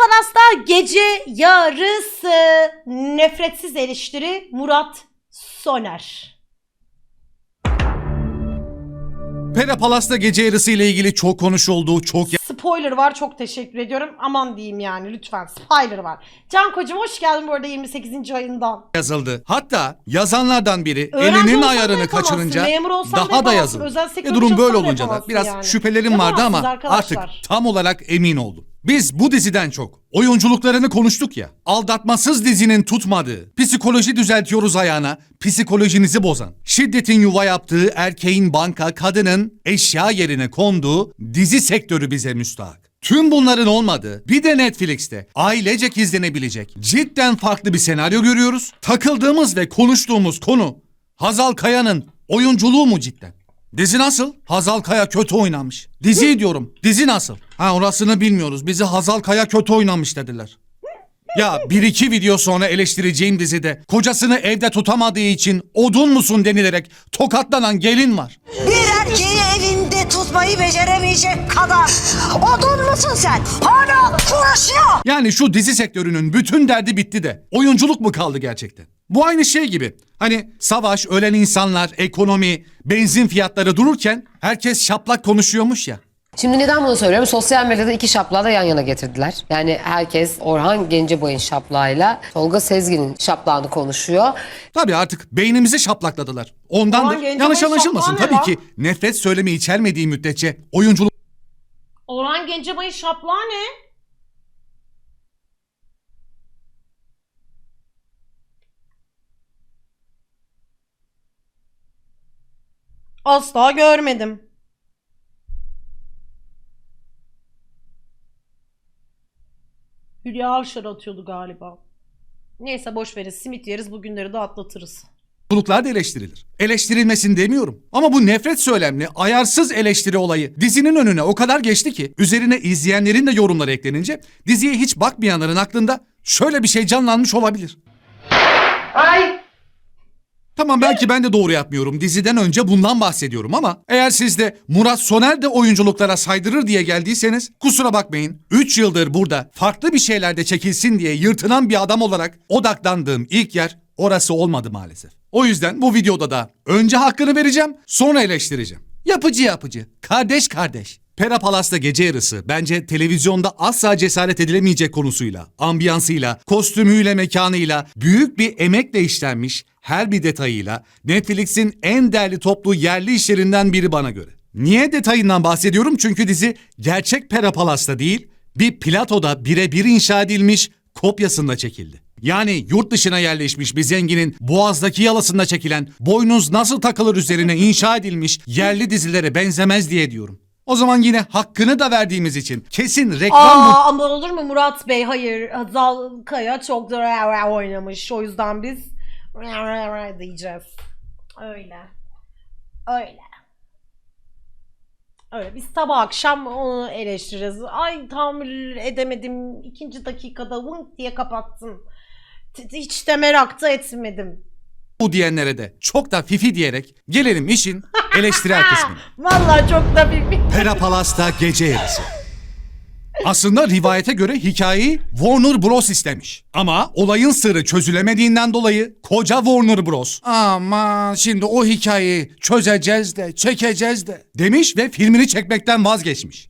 Palas'ta gece yarısı nefretsiz eleştiri Murat Soner. Pera Palas'ta gece yarısı ile ilgili çok konuşuldu, çok Spoiler var çok teşekkür ediyorum. Aman diyeyim yani lütfen spoiler var. Can kocam hoş geldin bu arada 28. ayından. yazıldı. Hatta yazanlardan biri Öğrenci elinin olsan da ayarını yapamazsın, kaçırınca memur olsan da daha da yapamazsın, yazıldı. özel sektör E durum böyle da olunca da yapamazsın biraz yani. şüphelerim vardı ama Yapamazsınız arkadaşlar. artık tam olarak emin oldum. Biz bu diziden çok oyunculuklarını konuştuk ya. Aldatmasız dizinin tutmadığı, psikoloji düzeltiyoruz ayağına, psikolojinizi bozan, şiddetin yuva yaptığı erkeğin banka, kadının eşya yerine konduğu dizi sektörü bize müstahak. Tüm bunların olmadığı bir de Netflix'te ailecek izlenebilecek cidden farklı bir senaryo görüyoruz. Takıldığımız ve konuştuğumuz konu Hazal Kaya'nın oyunculuğu mu cidden? Dizi nasıl? Hazal Kaya kötü oynamış. Dizi diyorum. Dizi nasıl? Ha orasını bilmiyoruz. Bizi Hazal Kaya kötü oynamış dediler. Ya bir iki video sonra eleştireceğim dizide kocasını evde tutamadığı için odun musun denilerek tokatlanan gelin var. Bir erkeği tutmayı beceremeyecek kadar odun musun sen? Hala konuşuyor. Yani şu dizi sektörünün bütün derdi bitti de oyunculuk mu kaldı gerçekten? Bu aynı şey gibi. Hani savaş, ölen insanlar, ekonomi, benzin fiyatları dururken herkes şaplak konuşuyormuş ya. Şimdi neden bunu söylüyorum? Sosyal medyada iki şaplağı da yan yana getirdiler. Yani herkes Orhan Gencebay'ın şaplağıyla Tolga Sezgin'in şaplağını konuşuyor. Tabii artık beynimizi şaplakladılar. Ondan da Gencebay'ın yanlış anlaşılmasın. şaplağı ne Tabii ki nefret söylemi içermediği müddetçe oyunculuk Orhan Gencebay'ın şaplağı ne? Asla görmedim. Hülya Avşar atıyordu galiba. Neyse boş verin simit yeriz bugünleri de atlatırız. Oyunculuklar da eleştirilir. Eleştirilmesin demiyorum. Ama bu nefret söylemli, ayarsız eleştiri olayı dizinin önüne o kadar geçti ki üzerine izleyenlerin de yorumları eklenince diziye hiç bakmayanların aklında şöyle bir şey canlanmış olabilir. Tamam belki ben de doğru yapmıyorum. Diziden önce bundan bahsediyorum ama eğer siz de Murat Soner de oyunculuklara saydırır diye geldiyseniz kusura bakmayın. 3 yıldır burada farklı bir şeylerde çekilsin diye yırtınan bir adam olarak odaklandığım ilk yer orası olmadı maalesef. O yüzden bu videoda da önce hakkını vereceğim sonra eleştireceğim. Yapıcı yapıcı, kardeş kardeş. Pera Palas'ta gece yarısı bence televizyonda asla cesaret edilemeyecek konusuyla, ambiyansıyla, kostümüyle, mekanıyla, büyük bir emekle işlenmiş her bir detayıyla Netflix'in en değerli toplu yerli işlerinden biri bana göre. Niye detayından bahsediyorum? Çünkü dizi gerçek Pera Palas'ta değil, bir platoda birebir inşa edilmiş kopyasında çekildi. Yani yurt dışına yerleşmiş bir zenginin Boğaz'daki yalasında çekilen boynuz nasıl takılır üzerine inşa edilmiş yerli dizilere benzemez diye diyorum. O zaman yine hakkını da verdiğimiz için kesin reklam Aa ama olur mu Murat Bey? Hayır. Hazal Kaya çok da oynamış. O yüzden biz diyeceğiz. Öyle. Öyle. Öyle. Biz sabah akşam onu eleştiririz. Ay tahammül edemedim. İkinci dakikada vınk diye kapattım. Hiç de merak da etmedim. Bu diyenlere de çok da fifi diyerek gelelim işin eleştirel kısmına. Vallahi çok da bir... Pera Palas'ta gece yarısı. Aslında rivayete göre hikayeyi Warner Bros istemiş. Ama olayın sırrı çözülemediğinden dolayı koca Warner Bros. Aman şimdi o hikayeyi çözeceğiz de çekeceğiz de demiş ve filmini çekmekten vazgeçmiş.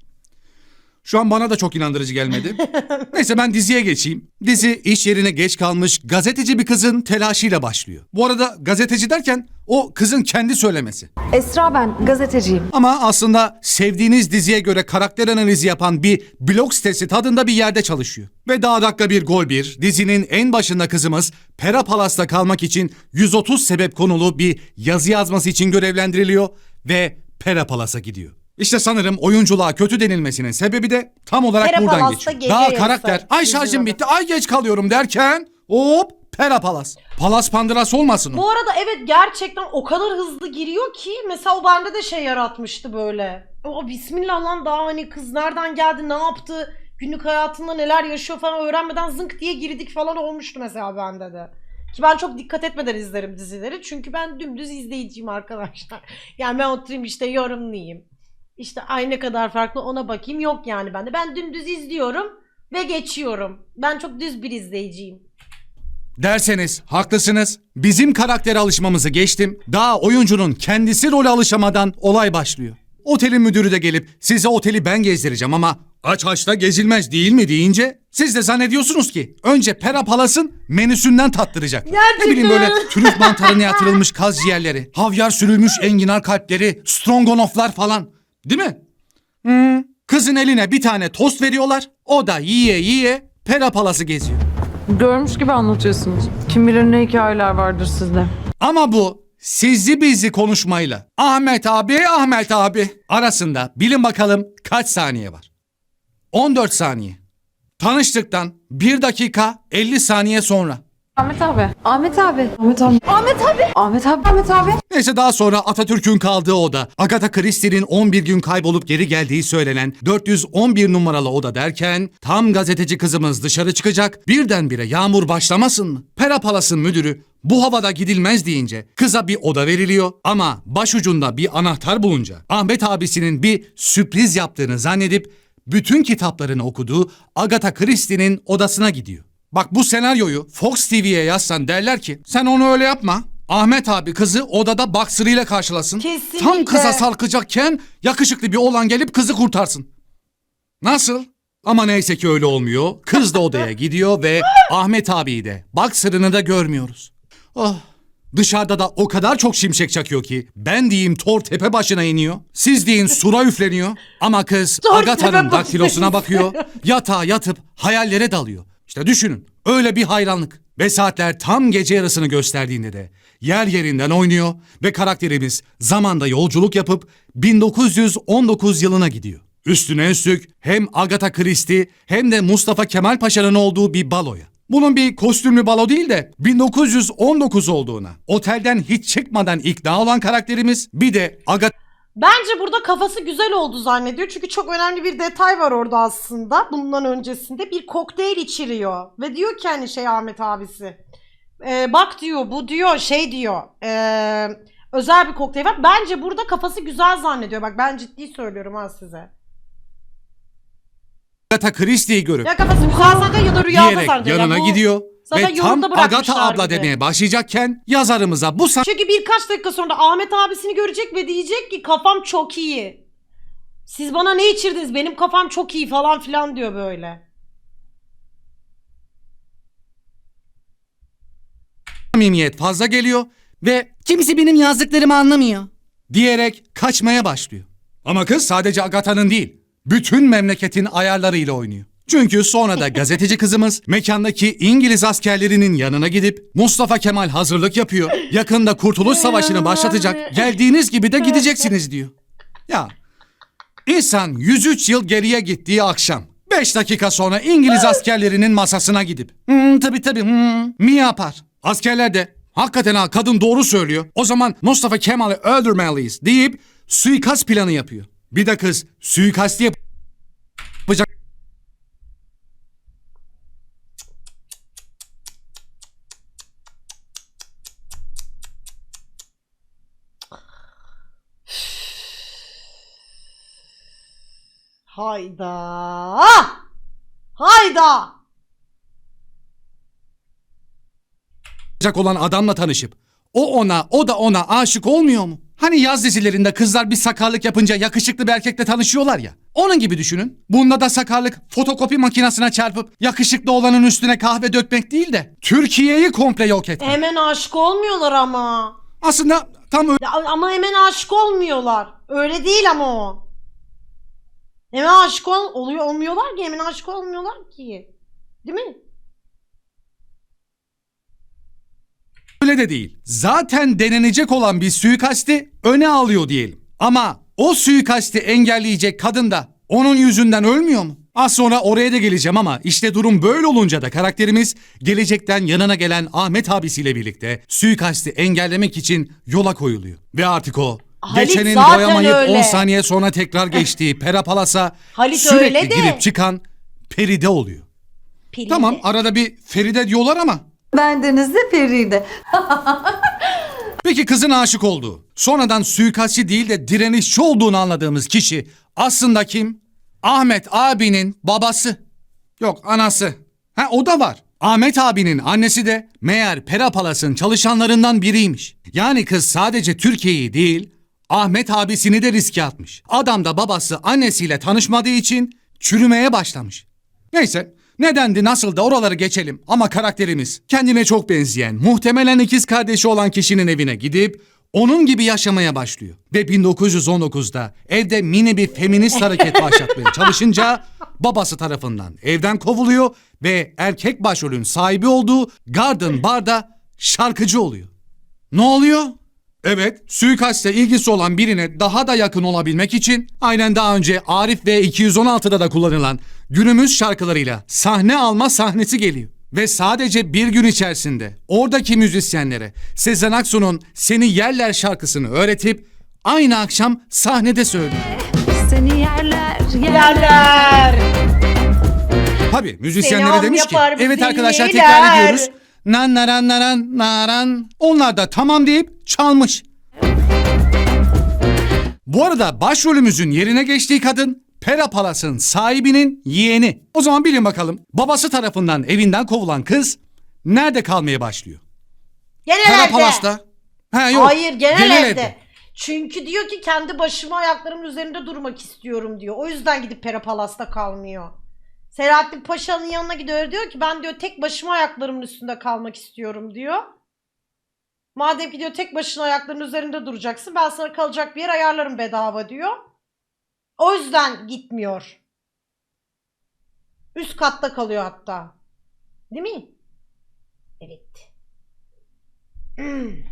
Şu an bana da çok inandırıcı gelmedi. Neyse ben diziye geçeyim. Dizi iş yerine geç kalmış gazeteci bir kızın telaşıyla başlıyor. Bu arada gazeteci derken o kızın kendi söylemesi. Esra ben gazeteciyim. Ama aslında sevdiğiniz diziye göre karakter analizi yapan bir blog sitesi tadında bir yerde çalışıyor. Ve daha dakika bir gol bir dizinin en başında kızımız Pera Palas'ta kalmak için 130 sebep konulu bir yazı yazması için görevlendiriliyor ve Pera Palas'a gidiyor. İşte sanırım oyunculuğa kötü denilmesinin sebebi de tam olarak Pera buradan Palas'ta geçiyor. gece Daha yarısı karakter ay şarjım izliyorum. bitti ay geç kalıyorum derken hop Pera Palas. Palas Pandras olmasın o. Bu arada evet gerçekten o kadar hızlı giriyor ki mesela o bende de şey yaratmıştı böyle. O bismillah lan daha hani kız nereden geldi ne yaptı günlük hayatında neler yaşıyor falan öğrenmeden zınk diye girdik falan olmuştu mesela bende de. Ki ben çok dikkat etmeden izlerim dizileri çünkü ben dümdüz izleyiciyim arkadaşlar. Yani ben oturayım işte yorumlayayım. İşte ay ne kadar farklı ona bakayım yok yani bende. Ben dümdüz izliyorum. Ve geçiyorum. Ben çok düz bir izleyiciyim. Derseniz haklısınız. Bizim karaktere alışmamızı geçtim. Daha oyuncunun kendisi role alışamadan olay başlıyor. Otelin müdürü de gelip size oteli ben gezdireceğim ama aç açta gezilmez değil mi deyince siz de zannediyorsunuz ki önce Pera Palas'ın menüsünden tattıracak. Ne bileyim böyle trüf mantarına yatırılmış kaz ciğerleri, havyar sürülmüş enginar kalpleri, strongonoflar falan. Değil mi? Hmm. Kızın eline bir tane tost veriyorlar. O da yiye yiye Pera Palas'ı geziyor. Görmüş gibi anlatıyorsunuz. Kim bilir ne hikayeler vardır sizde. Ama bu sizli bizli konuşmayla Ahmet abi Ahmet abi arasında bilin bakalım kaç saniye var? 14 saniye. Tanıştıktan 1 dakika 50 saniye sonra. Ahmet abi. Ahmet abi. Ahmet abi. Ahmet abi. Ahmet abi. Ahmet abi. Neyse daha sonra Atatürk'ün kaldığı oda, Agatha Christie'nin 11 gün kaybolup geri geldiği söylenen 411 numaralı oda derken tam gazeteci kızımız dışarı çıkacak birdenbire yağmur başlamasın mı? Pera Palas'ın müdürü bu havada gidilmez deyince kıza bir oda veriliyor ama başucunda bir anahtar bulunca Ahmet abisinin bir sürpriz yaptığını zannedip bütün kitaplarını okuduğu Agatha Christie'nin odasına gidiyor. Bak bu senaryoyu Fox TV'ye yazsan derler ki sen onu öyle yapma. Ahmet abi kızı odada baksırıyla karşılasın. Kesinlikle. Tam kıza sarkacakken yakışıklı bir oğlan gelip kızı kurtarsın. Nasıl? Ama neyse ki öyle olmuyor. Kız da odaya gidiyor ve Ahmet abiyi de baksırını da görmüyoruz. Oh. Dışarıda da o kadar çok şimşek çakıyor ki ben diyeyim Thor tepe başına iniyor. Siz deyin sura üfleniyor. Ama kız Agatha'nın daktilosuna bakıyor. Yatağa yatıp hayallere dalıyor. İşte düşünün öyle bir hayranlık. Ve saatler tam gece yarısını gösterdiğinde de yer yerinden oynuyor ve karakterimiz zamanda yolculuk yapıp 1919 yılına gidiyor. Üstüne üstlük hem Agatha Christie hem de Mustafa Kemal Paşa'nın olduğu bir baloya. Bunun bir kostümlü balo değil de 1919 olduğuna, otelden hiç çıkmadan ikna olan karakterimiz bir de Agatha Bence burada kafası güzel oldu zannediyor. Çünkü çok önemli bir detay var orada aslında. Bundan öncesinde bir kokteyl içiriyor. Ve diyor ki hani şey Ahmet abisi. "Ee, bak diyor bu diyor şey diyor. ee, özel bir kokteyl var. Bence burada kafası güzel zannediyor. Bak ben ciddi söylüyorum ha size. Christie'yi görüp Ya kafası güzel zannediyor ya da rüyada diyerek zannediyor. yanına Ya bu- gidiyor zaten ve tam yorumda bırakmışlar Agatha abla bir de. demeye başlayacakken yazarımıza bu Çünkü birkaç dakika sonra Ahmet abisini görecek ve diyecek ki kafam çok iyi. Siz bana ne içirdiniz? Benim kafam çok iyi falan filan diyor böyle. samimiyet fazla geliyor ve kimisi benim yazdıklarımı anlamıyor diyerek kaçmaya başlıyor. Ama kız sadece Agatha'nın değil, bütün memleketin ayarlarıyla oynuyor. Çünkü sonra da gazeteci kızımız mekandaki İngiliz askerlerinin yanına gidip Mustafa Kemal hazırlık yapıyor. Yakında Kurtuluş Savaşı'nı başlatacak. Geldiğiniz gibi de gideceksiniz diyor. Ya insan 103 yıl geriye gittiği akşam 5 dakika sonra İngiliz askerlerinin masasına gidip hmm, tabii tabii hmm, mi yapar? Askerler de hakikaten ha kadın doğru söylüyor. O zaman Mustafa Kemal'i öldürmeliyiz deyip suikast planı yapıyor. Bir de kız suikasti yap- Hayda. Hayda. yapacak olan adamla tanışıp o ona o da ona aşık olmuyor mu? Hani yaz dizilerinde kızlar bir sakarlık yapınca yakışıklı bir erkekle tanışıyorlar ya. Onun gibi düşünün. Bunda da sakarlık fotokopi makinesine çarpıp yakışıklı olanın üstüne kahve dökmek değil de Türkiye'yi komple yok etmek. Hemen aşık olmuyorlar ama. Aslında tam Ya, ama hemen aşık olmuyorlar. Öyle değil ama o. Hemen aşık ol, oluyor olmuyorlar ki hemen aşık olmuyorlar ki. Değil mi? öyle de değil. Zaten denenecek olan bir suikasti öne alıyor diyelim. Ama o suikasti engelleyecek kadın da onun yüzünden ölmüyor mu? Az sonra oraya da geleceğim ama işte durum böyle olunca da karakterimiz gelecekten yanına gelen Ahmet abisiyle birlikte suikasti engellemek için yola koyuluyor. Ve artık o Halit geçenin zaten doyamayıp öyle. 10 saniye sonra tekrar geçtiği Pera Palas'a Halit sürekli öyle de. girip çıkan Peride oluyor. Peride. Tamam arada bir Feride diyorlar ama Bendeniz de Feride. Peki kızın aşık olduğu, sonradan suikastçı değil de direnişçi olduğunu anladığımız kişi aslında kim? Ahmet abinin babası. Yok anası. Ha o da var. Ahmet abinin annesi de meğer Pera Palas'ın çalışanlarından biriymiş. Yani kız sadece Türkiye'yi değil Ahmet abisini de riske atmış. Adam da babası annesiyle tanışmadığı için çürümeye başlamış. Neyse nedendi nasıl da oraları geçelim ama karakterimiz kendine çok benzeyen muhtemelen ikiz kardeşi olan kişinin evine gidip onun gibi yaşamaya başlıyor. Ve 1919'da evde mini bir feminist hareket başlatmaya çalışınca babası tarafından evden kovuluyor ve erkek başrolün sahibi olduğu Garden Bar'da şarkıcı oluyor. Ne oluyor? Evet, suikaste ilgisi olan birine daha da yakın olabilmek için aynen daha önce Arif ve 216'da da kullanılan günümüz şarkılarıyla sahne alma sahnesi geliyor. Ve sadece bir gün içerisinde oradaki müzisyenlere Sezen Aksu'nun Seni Yerler şarkısını öğretip aynı akşam sahnede söylüyor. Seni yerler Yerler. Tabii müzisyenlere Selam demiş ki yapar evet arkadaşlar iyiler." tekrar ediyoruz. Nan naran naran naran. Onlar da tamam deyip çalmış. Bu arada başrolümüzün yerine geçtiği kadın Pera Palas'ın sahibinin yeğeni. O zaman bilin bakalım babası tarafından evinden kovulan kız nerede kalmaya başlıyor? Genel Pera evde. Palas'ta. Ha yok. Hayır genel, evde. evde. Çünkü diyor ki kendi başıma ayaklarımın üzerinde durmak istiyorum diyor. O yüzden gidip Pera Palas'ta kalmıyor. Selahattin Paşa'nın yanına gidiyor diyor ki ben diyor tek başıma ayaklarımın üstünde kalmak istiyorum diyor. Madem ki diyor tek başına ayaklarının üzerinde duracaksın ben sana kalacak bir yer ayarlarım bedava diyor. O yüzden gitmiyor. Üst katta kalıyor hatta. Değil mi? Evet. Hmm.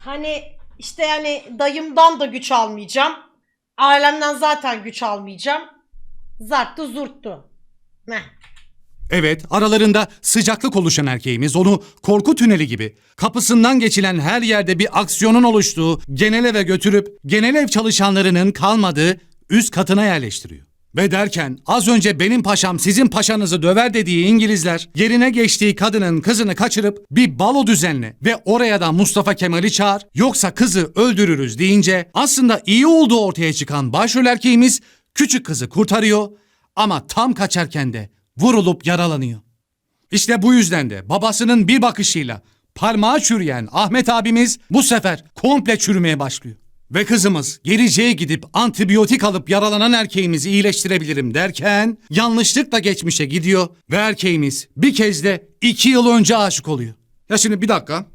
Hani işte yani dayımdan da güç almayacağım. Ailemden zaten güç almayacağım. Zarttı zurttu. Heh. Evet, aralarında sıcaklık oluşan erkeğimiz onu korku tüneli gibi kapısından geçilen her yerde bir aksiyonun oluştuğu genel eve götürüp genel ev çalışanlarının kalmadığı üst katına yerleştiriyor. Ve derken az önce benim paşam sizin paşanızı döver dediği İngilizler yerine geçtiği kadının kızını kaçırıp bir balo düzenle ve oraya da Mustafa Kemal'i çağır yoksa kızı öldürürüz deyince aslında iyi olduğu ortaya çıkan başrol erkeğimiz küçük kızı kurtarıyor ama tam kaçarken de vurulup yaralanıyor. İşte bu yüzden de babasının bir bakışıyla parmağı çürüyen Ahmet abimiz bu sefer komple çürümeye başlıyor. Ve kızımız geleceğe gidip antibiyotik alıp yaralanan erkeğimizi iyileştirebilirim derken yanlışlıkla geçmişe gidiyor ve erkeğimiz bir kez de iki yıl önce aşık oluyor. Ya şimdi bir dakika.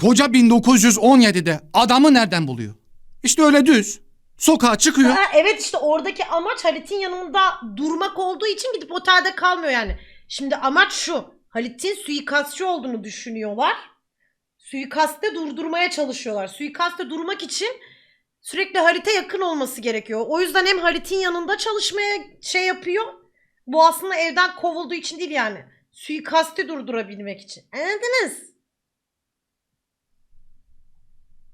Koca 1917'de adamı nereden buluyor? İşte öyle düz. Sokağa çıkıyor. Ha, evet işte oradaki amaç Halit'in yanında durmak olduğu için gidip otelde kalmıyor yani. Şimdi amaç şu. Halit'in suikastçı olduğunu düşünüyorlar. Suikaste durdurmaya çalışıyorlar. Suikaste durmak için sürekli Halit'e yakın olması gerekiyor. O yüzden hem Halit'in yanında çalışmaya şey yapıyor. Bu aslında evden kovulduğu için değil yani. Suikasti durdurabilmek için. Anladınız?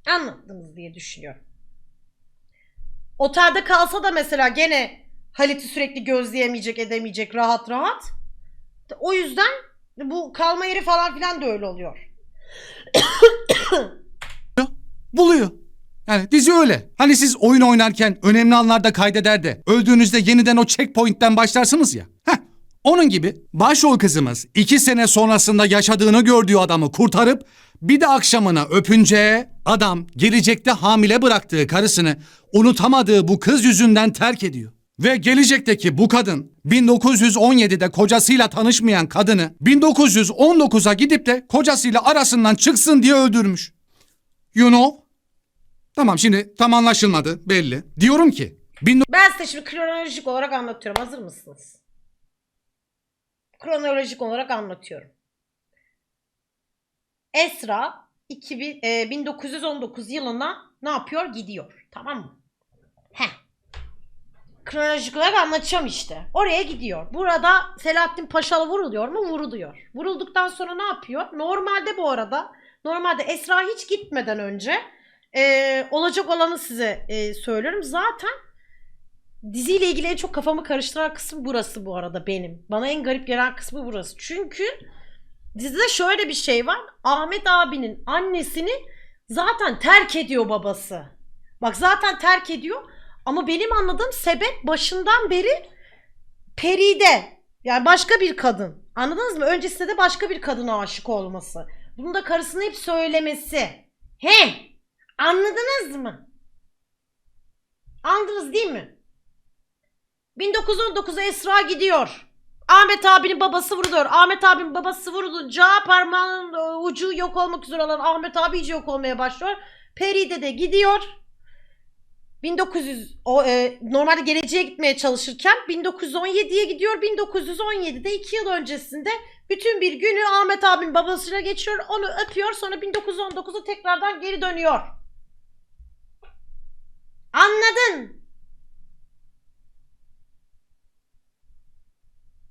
Anlattınız diye düşünüyorum. Otelde kalsa da mesela gene Halit'i sürekli gözleyemeyecek, edemeyecek rahat rahat. O yüzden bu kalma yeri falan filan da öyle oluyor. buluyor. Yani dizi öyle. Hani siz oyun oynarken önemli anlarda kaydeder de öldüğünüzde yeniden o checkpoint'ten başlarsınız ya. Heh, onun gibi başrol kızımız iki sene sonrasında yaşadığını gördüğü adamı kurtarıp bir de akşamına öpünce adam gelecekte hamile bıraktığı karısını unutamadığı bu kız yüzünden terk ediyor. Ve gelecekteki bu kadın 1917'de kocasıyla tanışmayan kadını 1919'a gidip de kocasıyla arasından çıksın diye öldürmüş. You know? Tamam şimdi tam anlaşılmadı belli. Diyorum ki Ben size şimdi kronolojik olarak anlatıyorum. Hazır mısınız? Kronolojik olarak anlatıyorum. Esra 2000, e, 1919 yılına ne yapıyor? Gidiyor. Tamam mı? Heh. Kronolojik olarak anlatacağım işte. Oraya gidiyor. Burada Selahattin Paşalı vuruluyor mu? Vuruluyor. Vurulduktan sonra ne yapıyor? Normalde bu arada normalde Esra hiç gitmeden önce e, olacak olanı size e, söylüyorum. Zaten diziyle ilgili en çok kafamı karıştıran kısım burası bu arada benim. Bana en garip gelen kısmı burası. Çünkü dizide şöyle bir şey var. Ahmet abinin annesini zaten terk ediyor babası. Bak zaten terk ediyor. Ama benim anladığım sebep başından beri Peride yani başka bir kadın. Anladınız mı? Öncesinde de başka bir kadına aşık olması. Bunu da karısına hep söylemesi. He! Anladınız mı? Anladınız değil mi? 1919'a Esra gidiyor. Ahmet abinin babası vuruluyor. Ahmet abinin babası vurulunca parmağının e, ucu yok olmak üzere olan Ahmet abi iyice yok olmaya başlıyor. Peride de gidiyor. 1900 o e, normalde geleceğe gitmeye çalışırken 1917'ye gidiyor. 1917'de 2 yıl öncesinde bütün bir günü Ahmet abinin babasıyla geçiyor. Onu öpüyor. Sonra 1919'a tekrardan geri dönüyor. Anladın?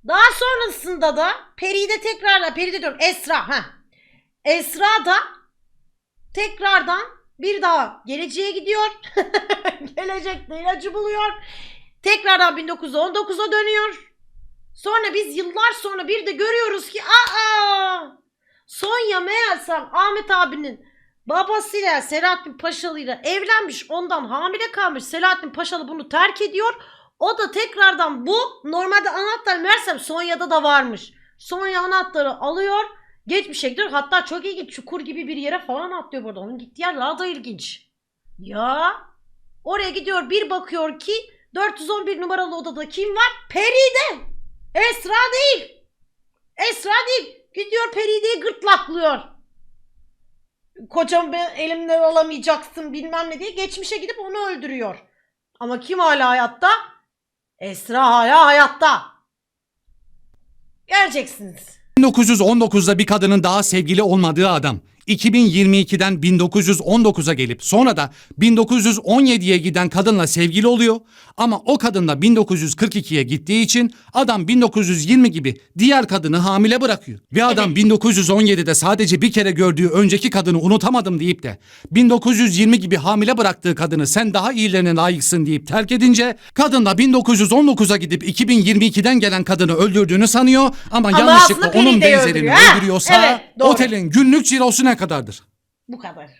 Daha sonrasında da Peri'de tekrardan Peri'de diyorum Esra ha. Esra da tekrardan bir daha geleceğe gidiyor. Gelecekte ilacı buluyor. Tekrardan 1919'a dönüyor. Sonra biz yıllar sonra bir de görüyoruz ki aa Sonya meğersem Ahmet abinin babasıyla Selahattin Paşalı'yla evlenmiş ondan hamile kalmış Selahattin Paşalı bunu terk ediyor. O da tekrardan bu normalde anahtar meğersem Sonya'da da varmış. Sonya anahtarı alıyor geçmişe gidiyor. Hatta çok ilginç çukur gibi bir yere falan atlıyor burada. Onun gittiği yer daha da ilginç. Ya oraya gidiyor bir bakıyor ki 411 numaralı odada kim var? Peride. Esra değil. Esra değil. Gidiyor Peride'yi gırtlaklıyor. Kocam ben elimden alamayacaksın bilmem ne diye geçmişe gidip onu öldürüyor. Ama kim hala hayatta? Esra hala hayatta. Göreceksiniz. 1919'da bir kadının daha sevgili olmadığı adam 2022'den 1919'a gelip sonra da 1917'ye giden kadınla sevgili oluyor ama o kadın da 1942'ye gittiği için adam 1920 gibi diğer kadını hamile bırakıyor. Ve adam 1917'de sadece bir kere gördüğü önceki kadını unutamadım deyip de 1920 gibi hamile bıraktığı kadını sen daha iyilerine layıksın deyip terk edince kadın da 1919'a gidip 2022'den gelen kadını öldürdüğünü sanıyor ama, Ama yanlışlıkla onun benzerini öldürüyorsa Evet, doğru. otelin günlük cirosu ne kadardır? Bu kadar.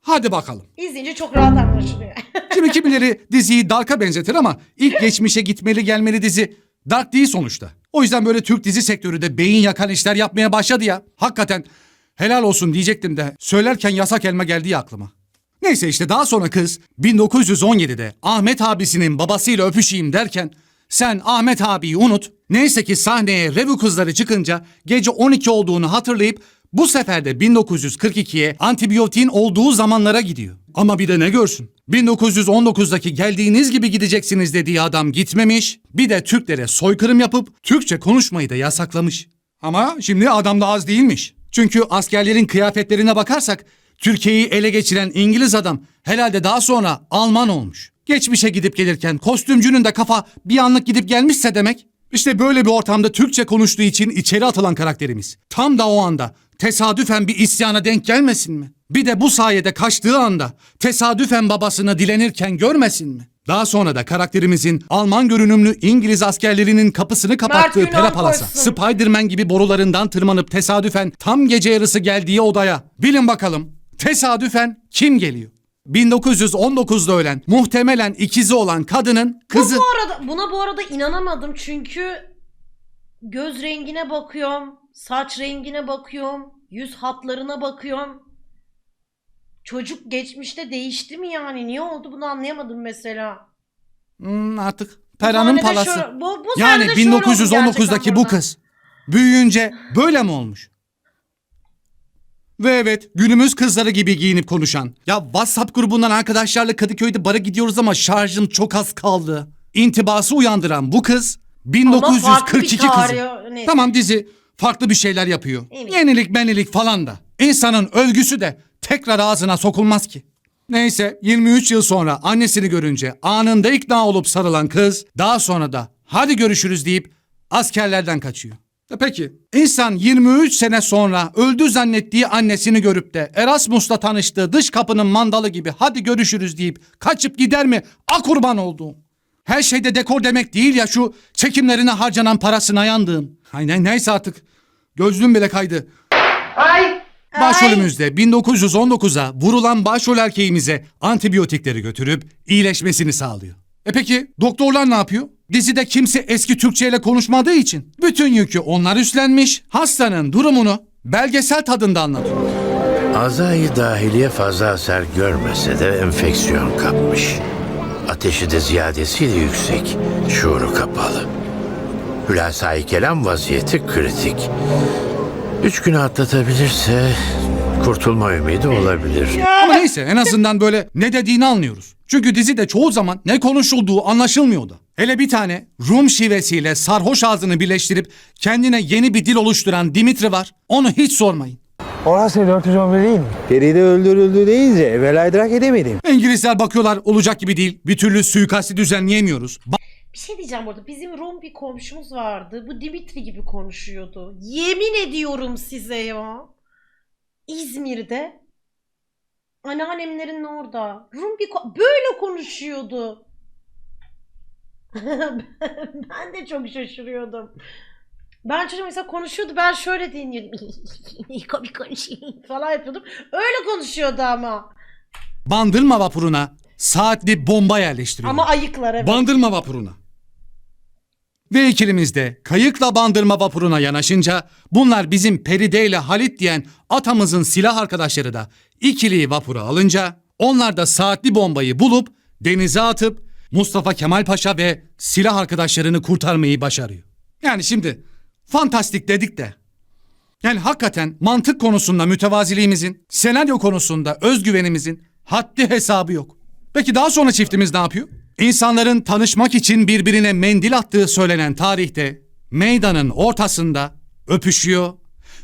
Hadi bakalım. İzleyince çok rahat anlaşılıyor. Şimdi kimileri diziyi Dark'a benzetir ama ilk geçmişe gitmeli gelmeli dizi Dark değil sonuçta. O yüzden böyle Türk dizi sektörü de beyin yakan işler yapmaya başladı ya. Hakikaten helal olsun diyecektim de söylerken yasak elma geldi ya aklıma. Neyse işte daha sonra kız 1917'de Ahmet abisinin babasıyla öpüşeyim derken sen Ahmet abiyi unut. Neyse ki sahneye revü kızları çıkınca gece 12 olduğunu hatırlayıp bu sefer de 1942'ye antibiyotiğin olduğu zamanlara gidiyor. Ama bir de ne görsün? 1919'daki geldiğiniz gibi gideceksiniz dediği adam gitmemiş. Bir de Türklere soykırım yapıp Türkçe konuşmayı da yasaklamış. Ama şimdi adam da az değilmiş. Çünkü askerlerin kıyafetlerine bakarsak Türkiye'yi ele geçiren İngiliz adam herhalde daha sonra Alman olmuş. Geçmişe gidip gelirken kostümcünün de kafa bir anlık gidip gelmişse demek. İşte böyle bir ortamda Türkçe konuştuğu için içeri atılan karakterimiz. Tam da o anda tesadüfen bir isyana denk gelmesin mi? Bir de bu sayede kaçtığı anda tesadüfen babasını dilenirken görmesin mi? Daha sonra da karakterimizin Alman görünümlü İngiliz askerlerinin kapısını kapattığı Mert perapalasa, koysun. Spiderman gibi borularından tırmanıp tesadüfen tam gece yarısı geldiği odaya. Bilin bakalım tesadüfen kim geliyor? 1919'da ölen muhtemelen ikizi olan kadının kızı. Bu arada buna bu arada inanamadım çünkü göz rengine bakıyorum, saç rengine bakıyorum, yüz hatlarına bakıyorum. Çocuk geçmişte değişti mi yani? Niye oldu bunu anlayamadım mesela. Hmm, artık Bu Pera'nın palası. şöyle- bu, bu Yani sahnede şöyle oldu 1919'daki gerçekten bu kız büyüyünce böyle mi olmuş? Ve evet günümüz kızları gibi giyinip konuşan. Ya WhatsApp grubundan arkadaşlarla Kadıköy'de bara gidiyoruz ama şarjım çok az kaldı. İntibası uyandıran bu kız Ama farklı bir 1942 kızı. neyse. Tamam dizi farklı bir şeyler yapıyor. Evet. Yenilik benilik falan da. İnsanın övgüsü de tekrar ağzına sokulmaz ki. Neyse 23 yıl sonra annesini görünce anında ikna olup sarılan kız daha sonra da hadi görüşürüz deyip askerlerden kaçıyor. E peki insan 23 sene sonra öldü zannettiği annesini görüp de Erasmus'la tanıştığı dış kapının mandalı gibi hadi görüşürüz deyip kaçıp gider mi? A kurban olduğum. Her şeyde dekor demek değil ya şu çekimlerine harcanan parasına yandığım. Aynen neyse artık. Gözlüğüm bile kaydı. Başrolümüzde 1919'a vurulan başrol erkeğimize antibiyotikleri götürüp iyileşmesini sağlıyor. E peki doktorlar ne yapıyor? Dizide kimse eski Türkçe ile konuşmadığı için bütün yükü onlar üstlenmiş, hastanın durumunu belgesel tadında anlatıyor. Azai dahiliye fazla hasar görmese de enfeksiyon kapmış. Ateşi de ziyadesiyle yüksek, şuuru kapalı. Hülasa-i kelam vaziyeti kritik. Üç günü atlatabilirse kurtulma ümidi olabilir. Ama neyse en azından böyle ne dediğini anlıyoruz. Çünkü dizide çoğu zaman ne konuşulduğu anlaşılmıyordu. Hele bir tane Rum şivesiyle sarhoş ağzını birleştirip kendine yeni bir dil oluşturan Dimitri var. Onu hiç sormayın. Orası 411 değil mi? Feride öldürüldü deyince evvel idrak edemedim. İngilizler bakıyorlar olacak gibi değil. Bir türlü suikasti düzenleyemiyoruz. Bir şey diyeceğim burada. Bizim Rum bir komşumuz vardı. Bu Dimitri gibi konuşuyordu. Yemin ediyorum size ya. İzmir'de. Anneannemlerin orada. Rum bir ko- böyle konuşuyordu. ben de çok şaşırıyordum. Ben çocuğum mesela konuşuyordu. Ben şöyle dinliyordum. Komik konuşayım falan yapıyordum. Öyle konuşuyordu ama. Bandırma vapuruna saatli bomba yerleştiriyor. Ama ayıklar evet. Bandırma vapuruna. Ve ikilimiz de kayıkla bandırma vapuruna yanaşınca bunlar bizim Peride ile Halit diyen atamızın silah arkadaşları da ikiliyi vapura alınca onlar da saatli bombayı bulup denize atıp Mustafa Kemal Paşa ve silah arkadaşlarını kurtarmayı başarıyor. Yani şimdi fantastik dedik de yani hakikaten mantık konusunda mütevaziliğimizin, senaryo konusunda özgüvenimizin haddi hesabı yok. Peki daha sonra çiftimiz ne yapıyor? İnsanların tanışmak için birbirine mendil attığı söylenen tarihte meydanın ortasında öpüşüyor.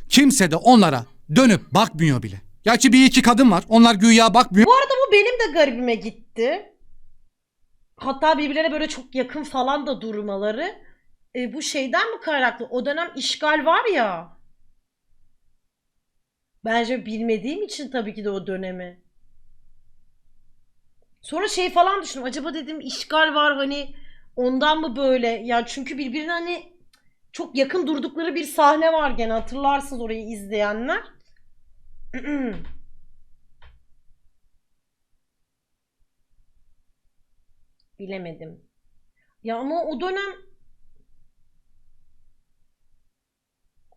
Kimse de onlara dönüp bakmıyor bile. Gerçi bir iki kadın var. Onlar güya bakmıyor Bu arada bu benim de garibime gitti. Hatta birbirlerine böyle çok yakın falan da durmaları. E, bu şeyden mi kaynaklı? O dönem işgal var ya. Bence bilmediğim için tabii ki de o dönemi. Sonra şey falan düşündüm. Acaba dedim işgal var hani ondan mı böyle? Ya çünkü birbirine hani çok yakın durdukları bir sahne var gene hatırlarsınız orayı izleyenler. Bilemedim. Ya ama o dönem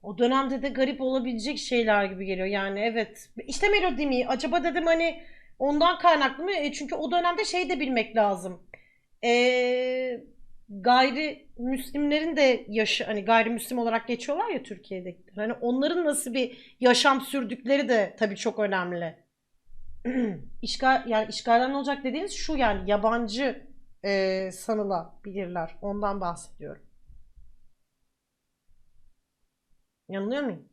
o dönemde de garip olabilecek şeyler gibi geliyor. Yani evet. İşte melodi mi? Acaba dedim hani ondan kaynaklı mı? E çünkü o dönemde şey de bilmek lazım. Ee, gayrimüslimlerin de yaşı hani gayrimüslim olarak geçiyorlar ya Türkiye'dekiler. Hani onların nasıl bir yaşam sürdükleri de tabii çok önemli. İşgal yani işgalden olacak dediğiniz şu yani yabancı e, sanılabilirler. Ondan bahsediyorum. Yanılıyor muyum?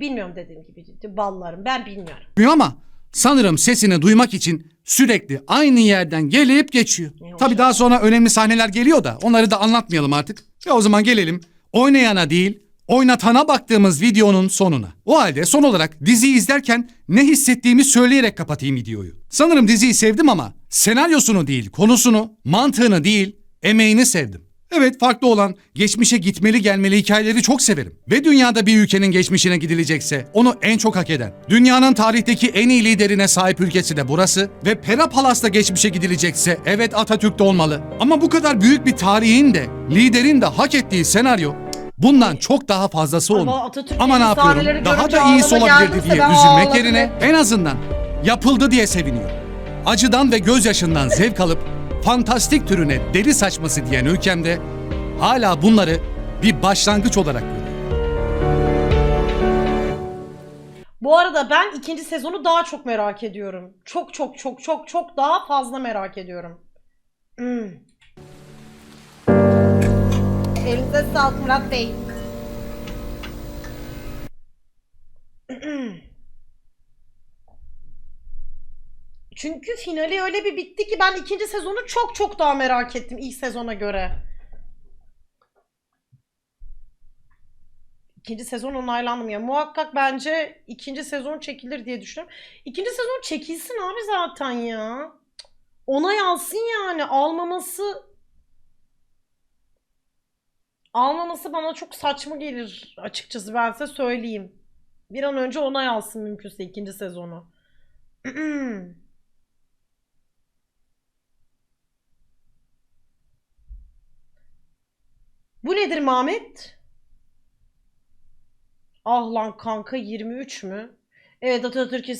Bilmiyorum dediğim gibi. Ballarım. Ben bilmiyorum. ama sanırım sesini duymak için sürekli aynı yerden gelip geçiyor. Ne Tabii olacak? daha sonra önemli sahneler geliyor da onları da anlatmayalım artık. Ya o zaman gelelim oynayana değil oynatana baktığımız videonun sonuna. O halde son olarak diziyi izlerken ne hissettiğimi söyleyerek kapatayım videoyu. Sanırım diziyi sevdim ama senaryosunu değil, konusunu, mantığını değil, emeğini sevdim. Evet farklı olan geçmişe gitmeli gelmeli hikayeleri çok severim. Ve dünyada bir ülkenin geçmişine gidilecekse onu en çok hak eden, dünyanın tarihteki en iyi liderine sahip ülkesi de burası ve Pera Palas'ta geçmişe gidilecekse evet Atatürk'te olmalı. Ama bu kadar büyük bir tarihin de liderin de hak ettiği senaryo bundan çok daha fazlası Ama olmalı. Atatürk'ün Ama ne yapıyorum? Daha da iyisi olabilirdi diye üzülmek yerine en azından yapıldı diye seviniyorum. Acıdan ve gözyaşından zevk alıp fantastik türüne deli saçması diyen ülkemde hala bunları bir başlangıç olarak görüyor. Bu arada ben ikinci sezonu daha çok merak ediyorum. Çok çok çok çok çok daha fazla merak ediyorum. Hmm. Elinize sağlık Murat Bey. Çünkü finali öyle bir bitti ki ben ikinci sezonu çok çok daha merak ettim ilk sezona göre. İkinci sezon onaylandı mı ya? Muhakkak bence ikinci sezon çekilir diye düşünüyorum. İkinci sezon çekilsin abi zaten ya. Onay alsın yani. Almaması almaması bana çok saçma gelir açıkçası ben size söyleyeyim. Bir an önce onay alsın mümkünse ikinci sezonu. Bu nedir Mehmet? Ah lan kanka 23 mü? Evet Atatürk'ün